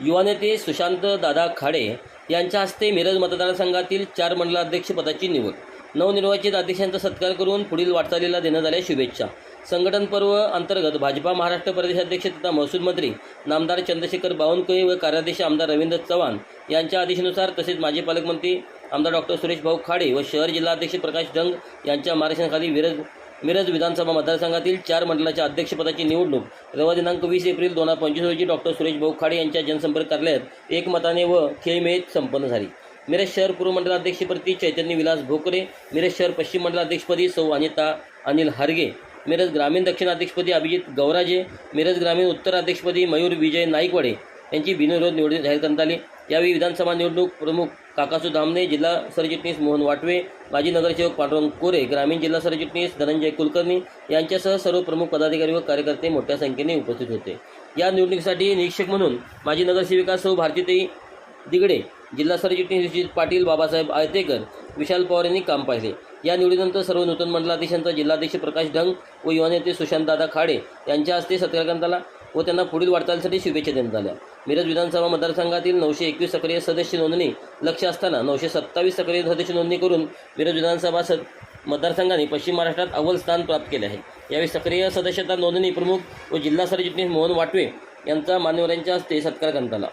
युवा नेते सुशांत दादा खाडे यांच्या हस्ते मिरज मतदारसंघातील चार मंडलाध्यक्षपदाची निवड. नवनिर्वाचित अध्यक्षांचा सत्कार करून पुढील वाटचालीला देण्यात आल्या शुभेच्छा. संघटन पर्व अंतर्गत भाजपा महाराष्ट्र प्रदेशाध्यक्ष तथा महसूल मंत्री नामदार चंद्रशेखर बावनकुळे व कार्याध्यक्ष आमदार रवींद्र चव्हाण यांच्या आदेशानुसार तसेच माजी पालकमंत्री आमदार डॉक्टर सुरेश भाऊ खाडे व शहर जिल्हाध्यक्ष प्रकाश डंग यांच्या मार्गदर्शनाखाली विरज मिरज विधानसभा मतदारसंघातील चार मंडळाच्या अध्यक्षपदाची निवडणूक रविवार दिनांक वीस एप्रिल दोन हजार पंचवीस रोजी डॉक्टर सुरेश भाऊ खाडे यांच्या जनसंपर्क कार्यालयात एकमताने व खेळमेळीत संपन्न झाली. मिरज शहर पूर्व मंडलाध्यक्षपदी चैतन्य विलास भोकरे मिरज शहर पश्चिम मंडलाध्यक्षपदी सौ अनिता अनिल हरगे मिरज ग्रामीण दक्षिण अध्यक्षपदी अभिजित गौराजे मिरज ग्रामीण उत्तर अध्यक्षपदी मयूर विजय नाईकवाडे यांची बिनविरोध निवड जाहीर करण्यात आली. यावेळी विधानसभा निवडणूक प्रमुख काकासू धामणे जिल्हा सरचिटणीस मोहन वाटवे माजी नगरसेवक पांडुरंग कोरे ग्रामीण जिल्हा सरचिटणीस धनंजय कुलकर्णी यांच्यासह सर्व प्रमुख पदाधिकारी व कार्यकर्ते मोठ्या संख्येने उपस्थित होते. या निवडणुकीसाठी निरीक्षक म्हणून माजी नगरसेविका सौ भारतीताई दिगडे जिल्हा सरचिटणीस निश्चित पाटील बाबासाहेब आयतेकर विशाल पवार यांनी काम पाहिले. या निवडीनंतर सर्व नूतन मंडलाधीशांचा जिल्हाध्यक्ष प्रकाश ढंग व युवा नेते सुशांतदादा खाडे यांच्या हस्ते सत्कार करण्यात आला. व त्यांना पुढील वाटचालीसाठी शुभेच्छा देण्यात आल्या. मिरज विधानसभा मतदारसंघातील नऊशे एकवीस सक्रिय सदस्य नोंदणी लक्ष असताना नऊशे सत्तावीस सक्रिय सदस्य नोंदणी करून मिरज विधानसभा सद मतदारसंघाने पश्चिम महाराष्ट्रात अव्वल स्थान प्राप्त केले आहे. यावेळी सक्रिय सदस्यता नोंदणी प्रमुख व जिल्हा सरचिटणीस मोहन वाटवे यांचा मान्यवरांच्या हस्ते सत्कार करण्यात आला.